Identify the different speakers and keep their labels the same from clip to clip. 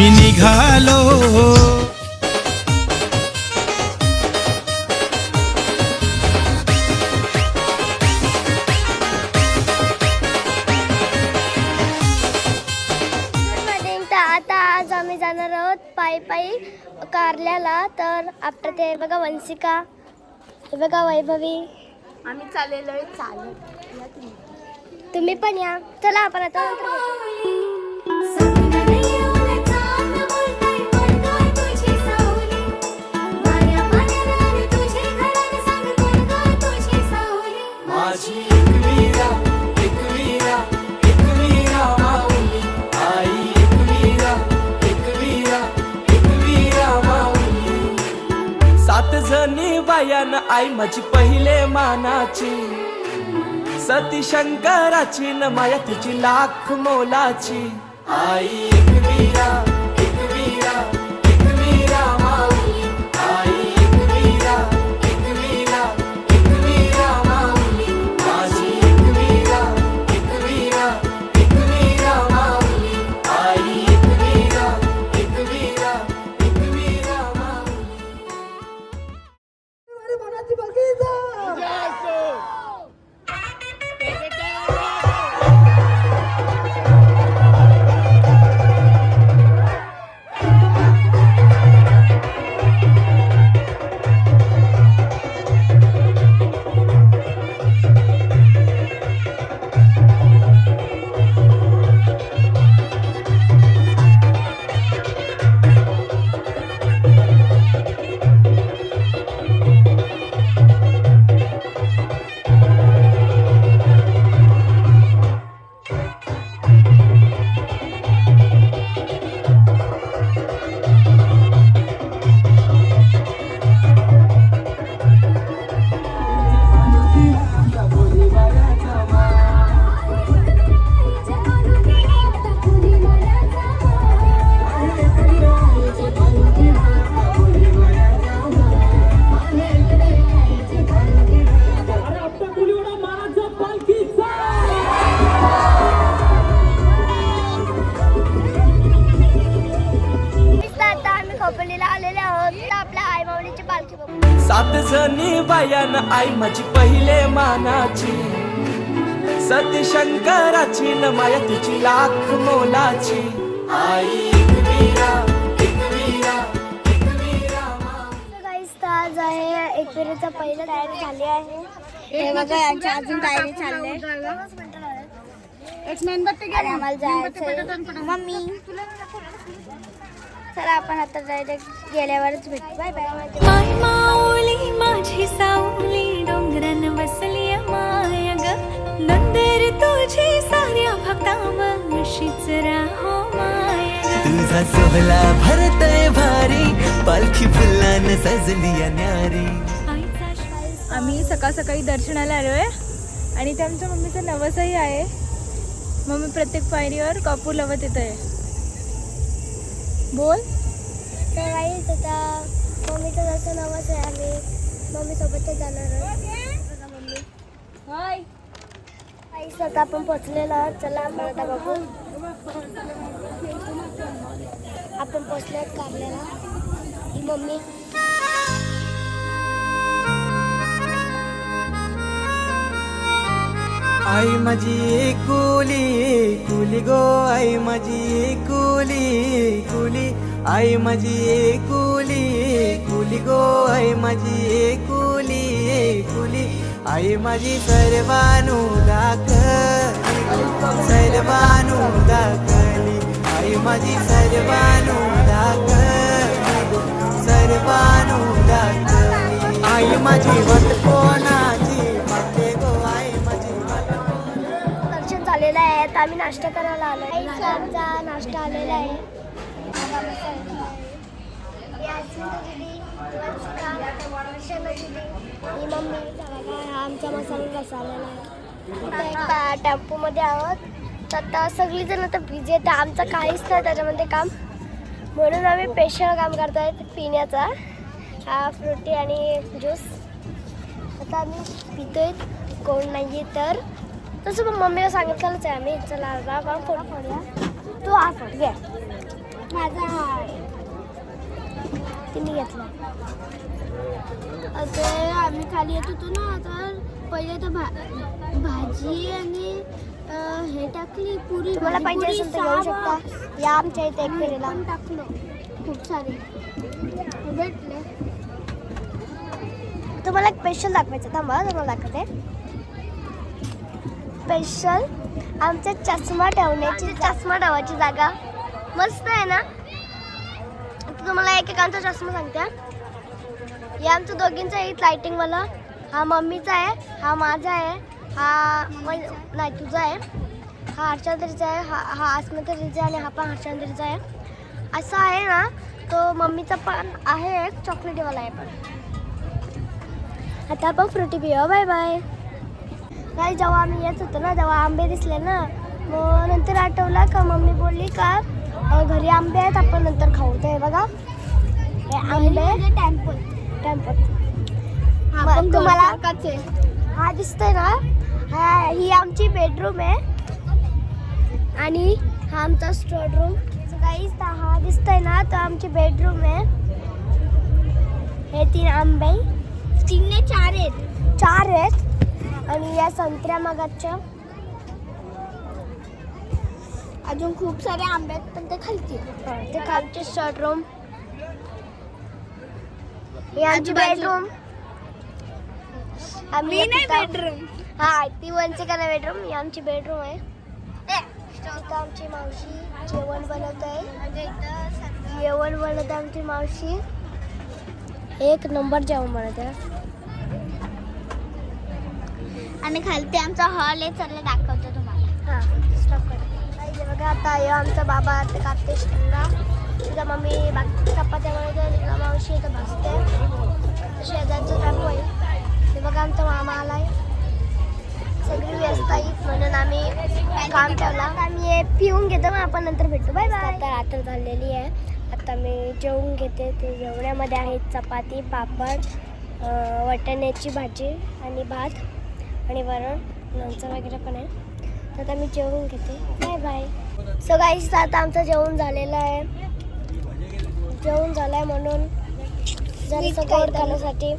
Speaker 1: आम्ही निघालो.
Speaker 2: आता आज आम्ही जाणार आहोत पायी पायी कारल्याला. तर आपलं ते बघा वंशिका. हे बघा वैभवी.
Speaker 3: आम्ही चाललेलो आहे चालत.
Speaker 2: तुम्ही पण या. चला आपण आता
Speaker 4: माझी एकवीरा एकवीरा एकवीरा माऊली. आई एकवीरा एकवीरा एकवीरा माऊली. सात जणी बायान आई माझी पहिले मानाची. सती शंकराची न माया तिची लाख मोलाची. आई एकवीरा एकवीरा लाख मोलाची. आई
Speaker 2: आज आहे एकविरेचा पहिला तयारी झाली आहे.
Speaker 3: हे बघा अजून तयारी चालले एक मेणबत्ती
Speaker 2: आणि आम्हाला जायचं मम्मी. चला आपण आता डायरेक्ट गेल्यावरच भेटू. बाय बाय
Speaker 5: माय माऊली माझी सावली डोंगरान बसली माय ग नंतर तुझी साऱ्या भक्तावशीच राहो माय.
Speaker 6: तुझा सोहला भरतय भारी पालखी फुलान सजली न्यारी.
Speaker 3: आम्ही सकाळ सकाळी दर्शनाला आलो आहे आणि ते आमच्या मम्मीचं नवसही आहे. मम्मी प्रत्येक पायरीवर कापूर लावत येत आहे बोल.
Speaker 2: तर गाईस आता मम्मीचं जसं नावच आहे आम्ही मम्मी सोबतच जाणार आहोत बघा मम्मी
Speaker 3: हाय
Speaker 2: गाईस आता आपण पोचलेलो आहोत. चला आपण आता बघू. आपण पोचले आहोत कारल्याला. ही मम्मी.
Speaker 6: आई माझी एकुली कुली गो आई माझी एकुली कुली. आई माझी एकुली कुली गो आई माझी एकुली कुली. आई माझी सर्वानु दाखली सर्वानु दाखली आई माझी सर्वानु दाखली सर्वानु दाखली आई माझी वत कोणाची म्हणते गो? आई माझी वत
Speaker 2: दर्शन झालेलं आहे. आता आम्ही नाश्ता करायला आलो आहे आमचा नाश्ता आलेला आहे बघा मस्त आहे. ही अस्मिता दीदी, वंशिका, वर्षा मी मम्मी हा आमचा मसाला रसा नाही आहे आता टेम्पोमध्ये आहोत. तर आता सगळीजण आता बिझी आहेत. आमचं काहीच नाही त्याच्यामध्ये काम. म्हणून आम्ही स्पेशल काम करतोय पिण्याचा. हा फ्रुटी आणि ज्यूस आता आम्ही पितोय. कोण नाही तर. तसं पण मम्मीला सांगितलंच आहे आम्ही. चला आता आपण फोटो फोडूया तू हा फोट घ्या माझा तिने घेतला.
Speaker 1: ते आम्ही खाली येत होतो ना तर पहिले तर भा भाजी आणि हे टाकली पुरी
Speaker 2: तुम्हाला पाहिजे असेल तर घेऊ शकता. या आमच्या इथे एक फेरीला.
Speaker 1: टाकलं खूप सारे. भेटले.
Speaker 2: तुम्हाला एक स्पेशल दाखवायचं थांबा तुम्हाला दाखवते. स्पेशल आमच्या चष्मा ठेवण्याची चष्मा ठेवायची जागा. मस्त आहे ना? तुम्हाला एकेकांचा चष्मा सांगते हे आमचं दोघींचं आहे लाइटिंगवाला हा मम्मीचा आहे हा माझा आहे हा म- नाही तुझा आहे. हा हर्षांतरीचा आहे हा हा अस्मितरीचा आहे आणि हा पण हर्षांतरीचा आहे. असा आहे ना तो मम्मीचा पण आहे एक चॉकलेटीवाला आहे पण. आता आपण फ्रुटी पिऊ बाय बाय काय जेव्हा आम्ही येत होतो ना तेव्हा आंबे दिसले ना मग नंतर आठवलं का मम्मी बोलली का घरी आंबे आहेत आपण नंतर खाऊ. ते बघा. हे आंबे.
Speaker 1: म्हणजे
Speaker 2: टेम्पल
Speaker 1: हा पण
Speaker 2: तुम्हाला- हा दिसतोय ना? हा ही आमची बेडरूम आहे. आणि हा आमचा स्टोर रूम काहीच हा दिसतोय ना? तो आमची बेडरूम आहे. हे तीन आंबे.
Speaker 1: तीन ने चार आहेत.
Speaker 2: चार आहेत. आणि या संत्र्या मगाच्या.
Speaker 1: अजून खूप सारे आंबे आहेत पण ते खालचे.
Speaker 2: ते खालचे शर्ट रूम ही आमची. बेडरूम आम्ही
Speaker 1: नाही बेडरूम
Speaker 2: हा ती वनची का बेडरूम ही आमची बेडरूम आहे. इथं आमची मावशी जेवण बनवत. आहे जेवण बनवते आमची मावशी. एक नंबर जेवण बनवते.
Speaker 1: आणि खालते आमचा हॉल आहे. चला दाखवतो तुम्हाला.
Speaker 2: हां स्टॉप कर. बघा आता आमचा बाबा ते कापते शेंगा. तिचा मम्मी बाकी चपात्या बनवते तिचा मावशी इथं बसते. शेजारचं टाकू आहे. ते बघा आमचा मामा आलाय. सगळी व्यस्त आहे म्हणून आम्ही काम ठेवला. आम्ही पिऊन घेतो मग आपण नंतर भेटू. Bye bye. आता रात्र झालेली आहे. आता मी जेवून घेते. ते जेवण्यामध्ये आहेत चपाती पापड वाटाण्याची भाजी आणि भात आणि वरण लोणचं वगैरे पण आहे. तर आता मी जेवून घेते. Bye bye. सो गाईस आता आमचं जेवण झालेलं आहे. जेवण झालं आहे म्हणून जरासं गोड खाण्यासाठी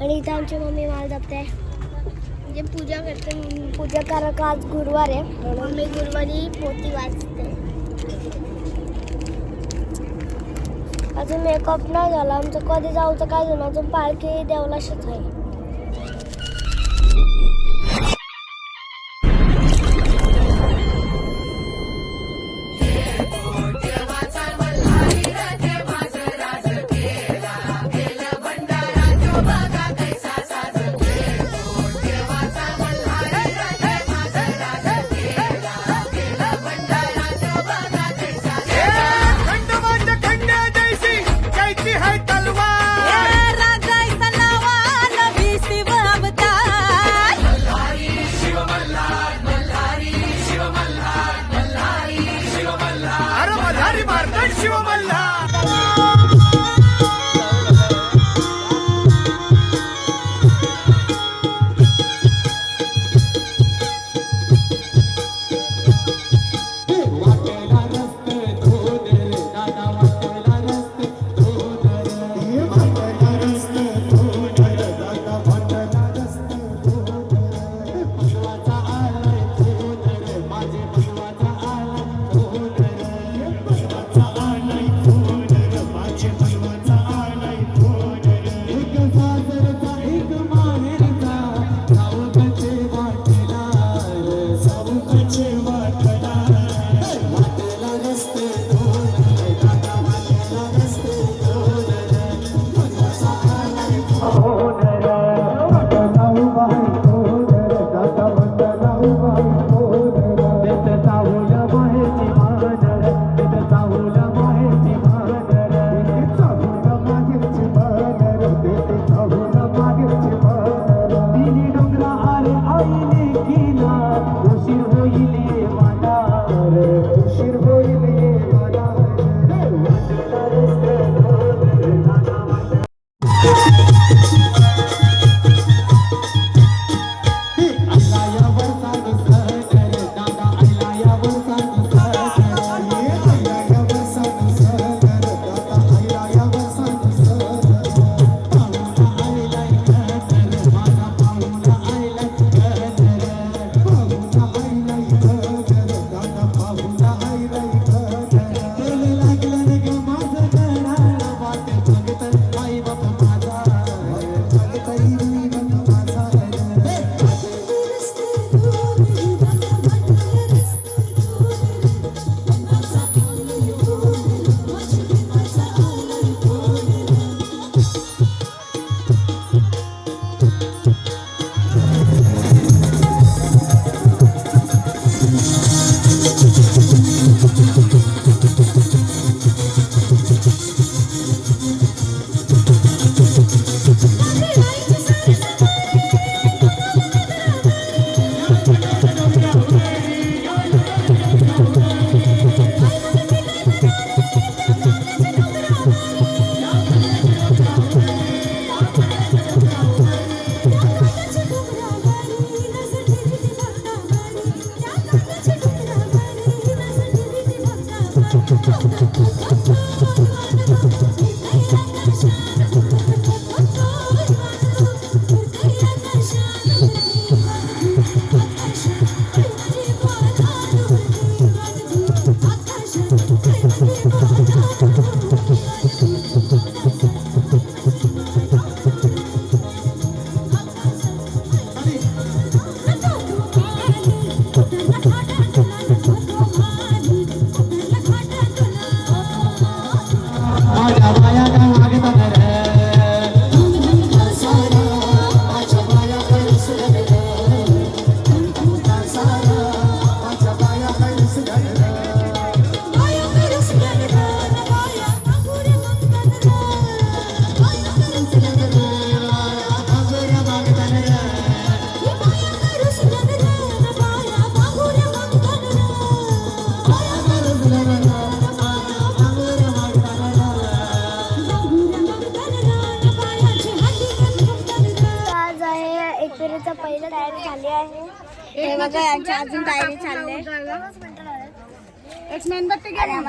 Speaker 2: आणि इथं आमची मम्मी माल जपते.
Speaker 1: म्हणजे पूजा करते
Speaker 2: पूजा कारण का आज गुरुवार आहे. म्हणून
Speaker 1: मम्मी गुरुवारी पोती वाचते.
Speaker 2: अजून मेकअप नाही झाला. आमचं कधी जाऊचं काय झालं अजून पालखी देवलाशीच आहे.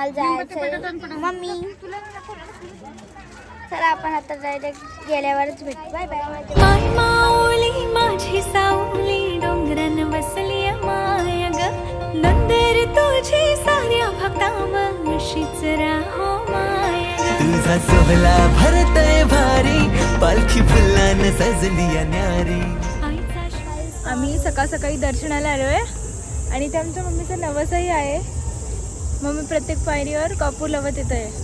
Speaker 2: आम्हाला जायचं मम्मी. चला आपण आता डायरेक्ट गेल्यावरच भेटू. बाय बाय
Speaker 5: माय माऊली माझी सावली डोंगरान बसली माय ग. नंदर तुझी साऱ्या भक्तावशीच राहो माय
Speaker 7: तुझा सोहला भरतय भारी पालखी फुलान सजली न्यारी.
Speaker 8: आम्ही सकाळ सकाळी दर्शनाला आलो आहे आणि ते आमच्या मम्मीचं नवसही आहे. मम्मी प्रत्येक पायरीवर कापूर लावत येत आहे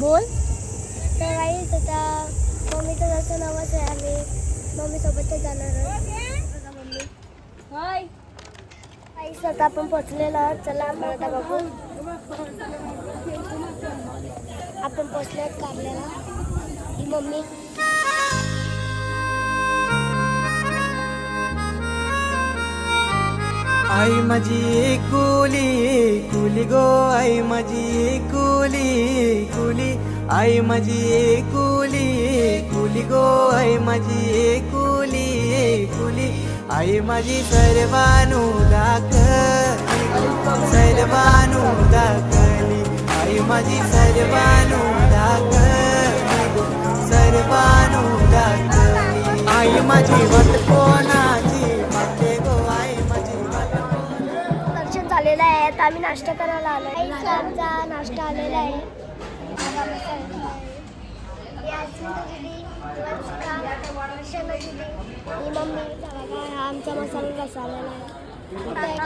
Speaker 8: बोल.
Speaker 2: तर काहीच आता मम्मीचं जसं नावच आहे आम्ही मम्मी सोबतच जाणार आहोत बघा मम्मी
Speaker 8: हाय.
Speaker 2: काहीच आता आपण पोचलेलो आहोत चला आपण आता बघू. आपण पोचलो आहोत कारल्याला. ही मम्मी.
Speaker 6: आई माझी कुली कुली गो आई माझी कुली कुली. आई माझी कुली कुली गो आई माझी कुली कुली. आई माझी सर्वानू दाखली सर्वानू दाखली आई माझी सर्वानू दाखली सर्वानू दाखली आई माझी वत
Speaker 2: आम्ही नाश्ता करायला आलो आहे आमचा नाश्ता आलेला आहे. आमचा मसाला रसा आलेला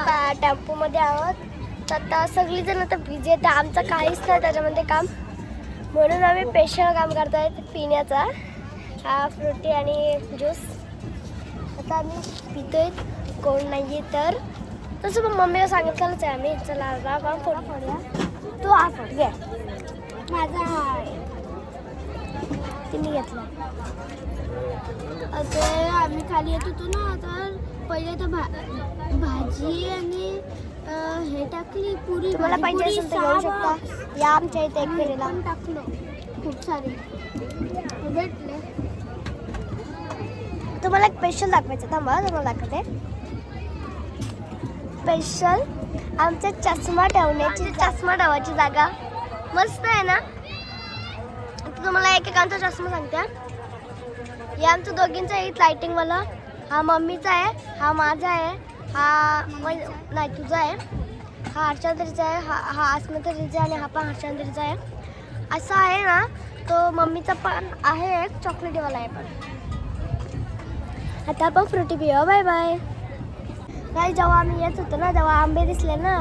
Speaker 2: आहे टेम्पोमध्ये आहोत. तर आता सगळीजण आता बिझी आहेत. आमचं काहीच नाही त्याच्यामध्ये काम. म्हणून आम्ही स्पेशल काम करतोय पिण्याचा. हा फ्रुटी आणि ज्यूस आता आम्ही पितोय. कोण नाही तर. तसं पण मम्मीला सांगितलंच आहे आम्ही. चला बाबा फोन फोटो तू हा फोन घे. माझा हा तिने घेतला.
Speaker 1: आता आम्ही खाली येत होतो ना तर पहिले तर भा भाजी आणि हे टाकली पुरी
Speaker 2: तुम्हाला पाहिजे असेल तर घेऊ शकता. या आमच्या इथे एक फेरीला.
Speaker 1: पण टाकलो खूप सारे. भेटले
Speaker 2: तुम्हाला एक स्पेशल दाखवायचं थांबा तुम्हाला दाखवते. स्पेशल आमच्या चष्मा ठेवण्याची चष्मा ठेवायची जागा. मस्त आहे ना? आता तुम्हाला एकेकांचा चष्मा सांगते हे. आमचं दोघींचं आहे लायटिंगवाला हा मम्मीचा आहे हा माझा आहे हा नाही तुझा आहे. हा हर्षांतरीचा आहे हा हा आसमंतरीचा आहे आणि हा पण हर्षांतरीचा आहे. असा आहे ना तो मम्मीचा पण आहे चॉकलेटीवाला आहे पण. आता आपण फ्रुटी पिऊया. बाय बाय नाही जेव्हा आम्ही येत होतो ना तेव्हा आंबे दिसले ना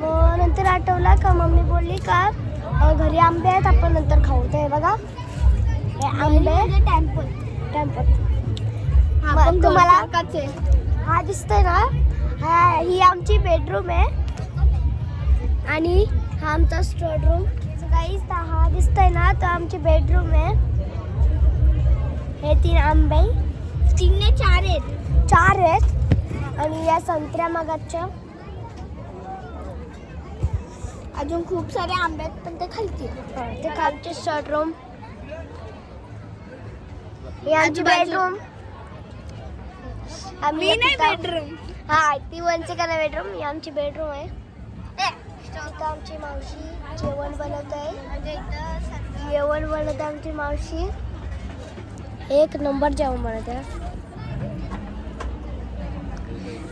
Speaker 2: मग नंतर आठवलं का? मम्मी बोलली का घरी आंबे आहेत आपण नंतर खाऊ. ते बघा हे आंबे
Speaker 1: टेम्पल.
Speaker 2: टेम्पल.
Speaker 1: हा
Speaker 2: मग
Speaker 1: पण
Speaker 2: तुम्हाला- हा दिसतोय ना? हा ही आमची बेडरूम आहे. आणि हा आमचा स्टोर रूम काहीच हा दिसतोय ना तो आमची बेडरूम आहे. हे तीन आंबे.
Speaker 1: तीन ने चार आहेत.
Speaker 2: चार आहेत? आणि या संत्र्या मगाच्या.
Speaker 1: अजून खूप सारे आंबे आहेत पण ते खालचे.
Speaker 2: ते खालचे. शर्ट रूम ही आमची. बेडरूम आम्ही
Speaker 1: नाही. बेडरूम
Speaker 2: हा ती वंचिका बेडरूम ही आमची बेडरूम आहे. इथं आमची मावशी जेवण बनवत. आहे जेवण बनवत आहे आमची मावशी. एक नंबर जेवण बनवत. आहे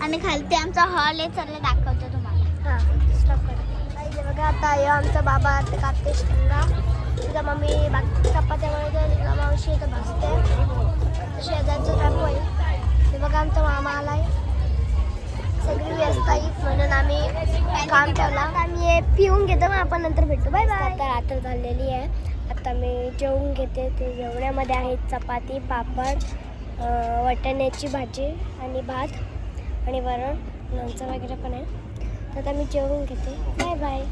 Speaker 1: आणि खालती आमचा हॉल आहे चला दाखवतो तुम्हाला.
Speaker 2: हां स्टॉप कर. इथे बघा आता आहे आमचा बाबा ते कापते शेंगा तिथं मम्मी बाकी चपात्या बनवते तिथं मावशी इथं बसते. शेजारचं काकू आहे. ते बघा आमचा मामा आलाय. सगळी व्यस्त आहे म्हणून आम्ही काम ठेवला. आम्ही हे पिऊन घेतो मग आपण नंतर भेटू. बाय बाय आता रात्र झालेली आहे. आता मी जेवून घेते. ते जेवण्यामध्ये आहेत चपाती पापड वाटाण्याची भाजी आणि भात. आणि वरण लोणचं वगैरे पण आहे. तर आता मी जेवून घेते. बाय बाय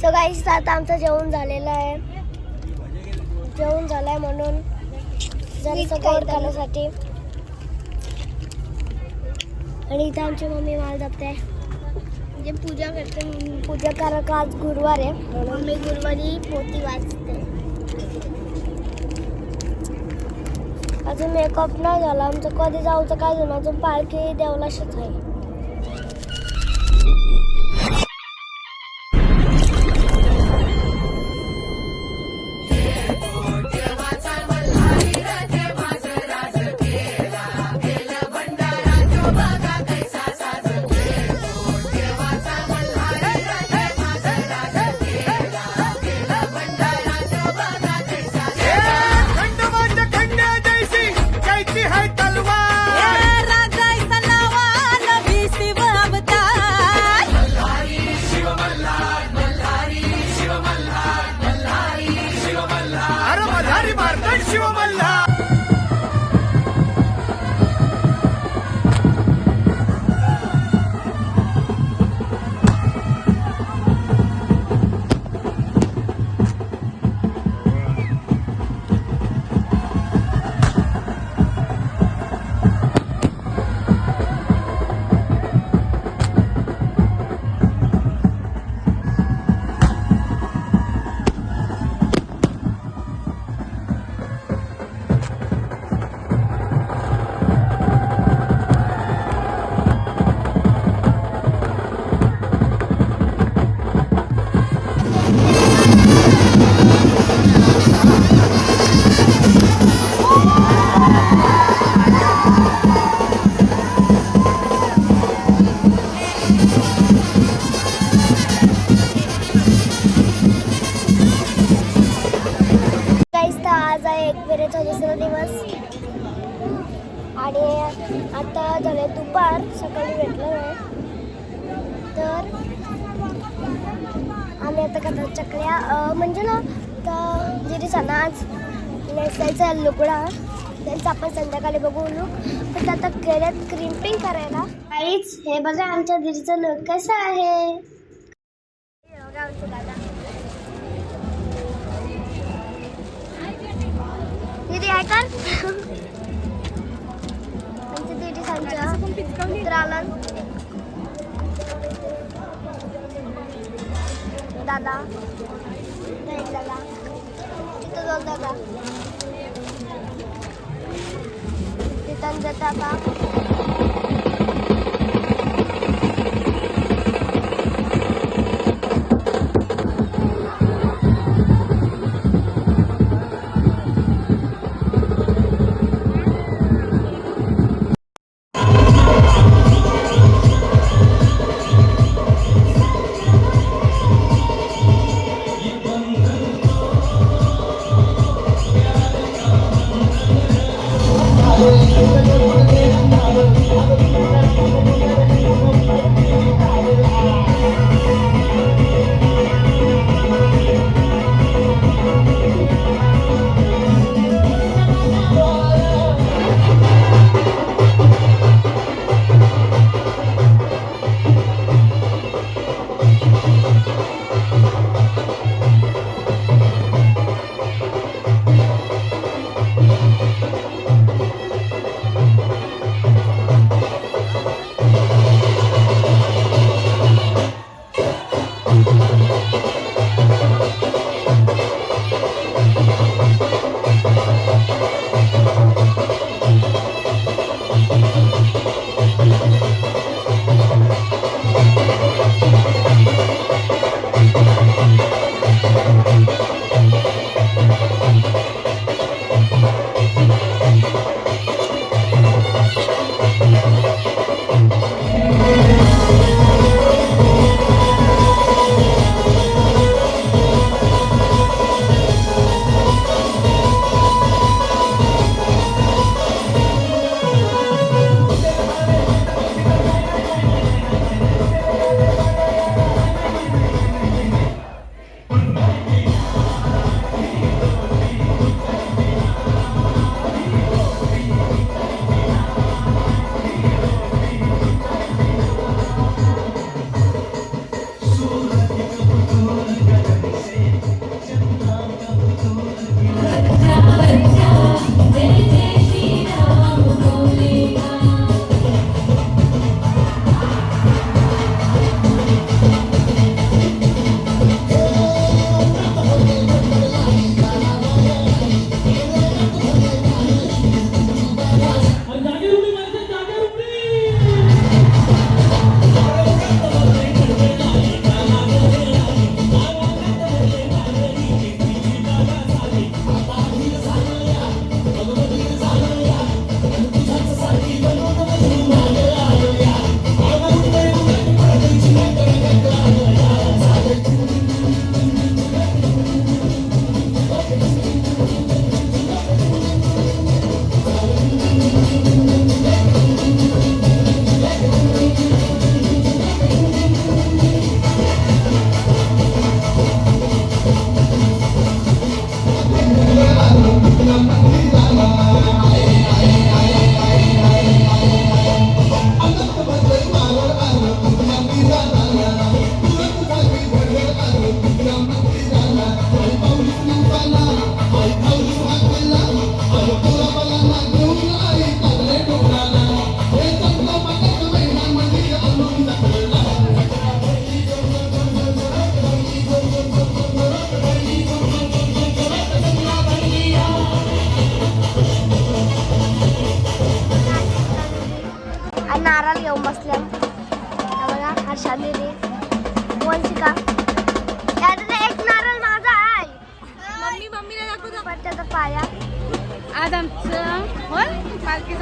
Speaker 2: सो गाईस आता आमचं जेवण झालेलं आहे. जेवण झालं आहे म्हणून जरासं गोड खाण्यासाठी आणि इथं आमची मम्मी माल जपते
Speaker 1: म्हणजे पूजा करते.
Speaker 2: पूजा करा का आज गुरुवार आहे. म्हणून
Speaker 1: मी गुरुवारी पोती वाचते.
Speaker 2: अजून मेकअप नाही झाला. आमचं कधी जाऊचं काय झालं अजून पालखी देवलाशीच आहे. दुपार भेटलो नाही तर आम्ही आता करतात चकल्या. म्हणजे ना तर जिरीचा नाच नेसायचा लुगडा. त्यांचं आपण संध्याकाळी बघू लुक. तर आता गेल्यात क्रिम्पिंग करायला. काहीच हे बघा आमच्या दिदीचं लुक कसं आहे. दीदी ऐका दादा. नाही दादा. तिथं जाऊ दादा. तिथं जाता का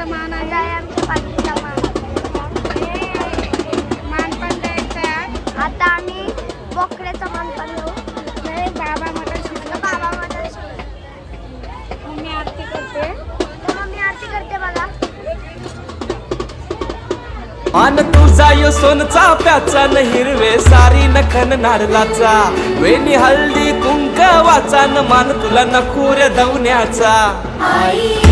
Speaker 3: पालखीचा मान
Speaker 2: आहे. आमच्या पालखीचा मान
Speaker 3: मान पण द्यायचा आहे.
Speaker 2: आता आम्ही बोकड्याचा मान पण देऊ.
Speaker 3: नाही बाबा मटण शिजलं
Speaker 2: बाबा मटण
Speaker 3: मम्मी आरती करते.
Speaker 2: तर मग मी आरती करते बघा.
Speaker 6: मान तुझा यो सोनचा प्याचा न हिरवे सारी नखन नारलाचा वेणी हळदी कुंकवाचा न मान तुला नखुर दवण्याचा.
Speaker 5: आई.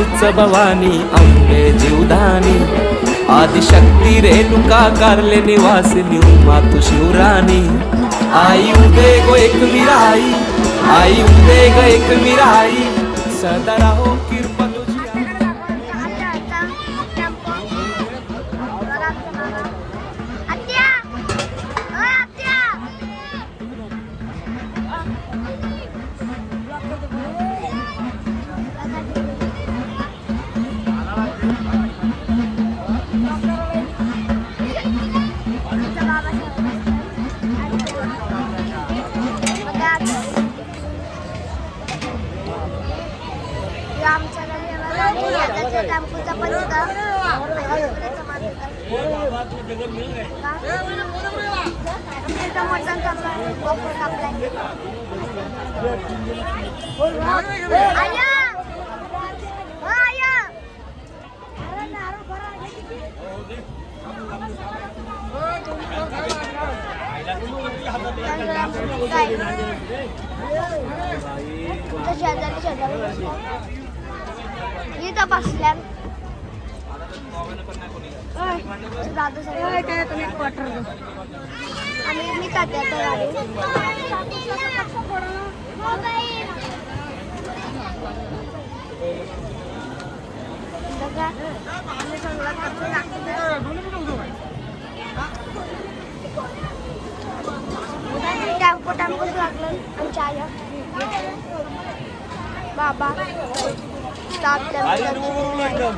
Speaker 6: दुर्गा भवानी अंबे जीवदानी. आदिशक्ती रेणुका कारले निवासिनी उमा तू शिवराणी आई उदे गो एक मिराई आई उदे गो एक
Speaker 2: मिराई. सदरा भरा, हे किती? त्यानंतर आमचं काय? तुमच्या शेजारी शेजारी बसल्या. इथं बसल्या ओय, तुझं दादू सगळं.
Speaker 3: काय तुम्ही क्वार्टर
Speaker 2: आणि मी तात्याचं गाडी बघा, आम्ही सगळं करून टाकलं. टेम्पो टेम्पोच लागलं आमच्या आया बाबा स्टाफ टेम्पो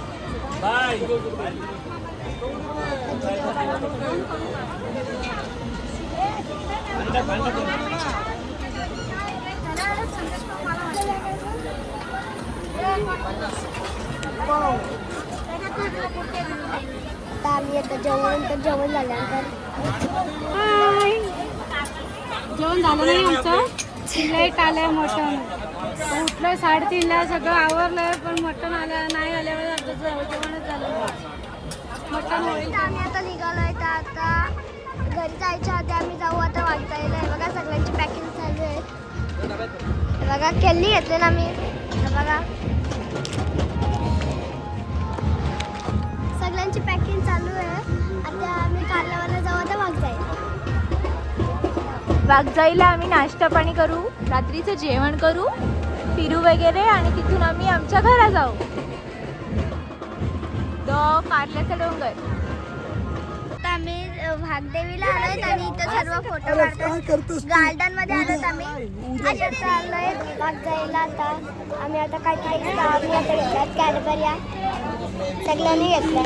Speaker 2: आता आम्ही आता जेवण तर जेवण झाल्यानंतर
Speaker 3: जेवण झालं नाही आमचं लेट आलंय मटण उठलं साडेतीनला सगळं आवरलंय पण मटण आलं नाही आल्यावर जेवणच झालं. मटण होईल.
Speaker 2: आम्ही आता निघालोय तर आता घरी जायच्या आधी आम्ही जाऊ. आता वाटता आहे बघा सगळ्यांची पॅकिंग चालू आहे. हे बघा केली घेतले ना मी बघा. सगळ्यांची पॅकिंग चालू आहे. आता आम्ही कारल्यावाला जाऊ. आता वागताय
Speaker 3: वाघजाईला आम्ही नाश्ता पाणी करू. रात्रीचं जेवण करू. फिरू वगैरे आणि तिथून आम्ही आमच्या घरा जाऊ. तो कारल्याचा डोंगर.
Speaker 2: आता आम्ही भागदेवीला आलोय आणि इथं सर्व फोटो काढतो गार्डनमध्ये आलोत आम्ही. अशा चाललोय भागजाईला आता. आम्ही आता काहीतरी आम्ही आता घेतल्यात कॅडबऱ्या सगळ्यांनी घेतल्या.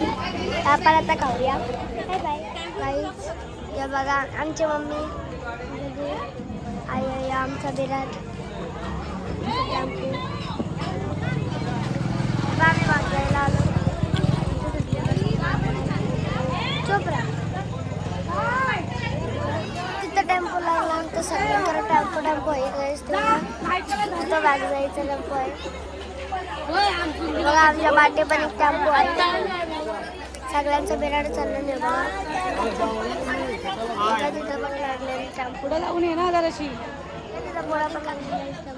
Speaker 2: आपण आता खाऊया. Bye bye. काहीच हे बघा आमची मम्मी आई आमचा बिराट टेम्पो आता आम्ही भागजाईला आलो चोपरा तिथं टेम्पो लागला तर सगळ्यांकडे टेम्पो. टेम्पो आहे तिथं बॅग जायचं टेम्पो आहे बघा आमच्या पण एक टेम्पो आहे सगळ्यांचं बिराड चाललं बघा तिथं तिथं पण लागलेलं टेम्पो
Speaker 3: पुढे लावून ये ना जराशी
Speaker 2: माझा पोळा पण लागलेला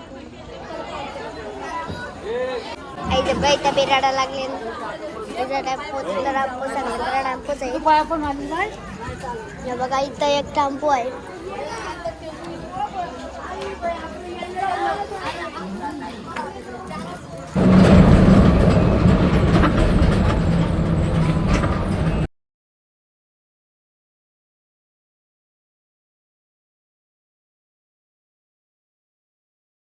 Speaker 2: आई बघा इथं बिराडा लागले आहे. बघा इथं एक टॅम्पो आहे.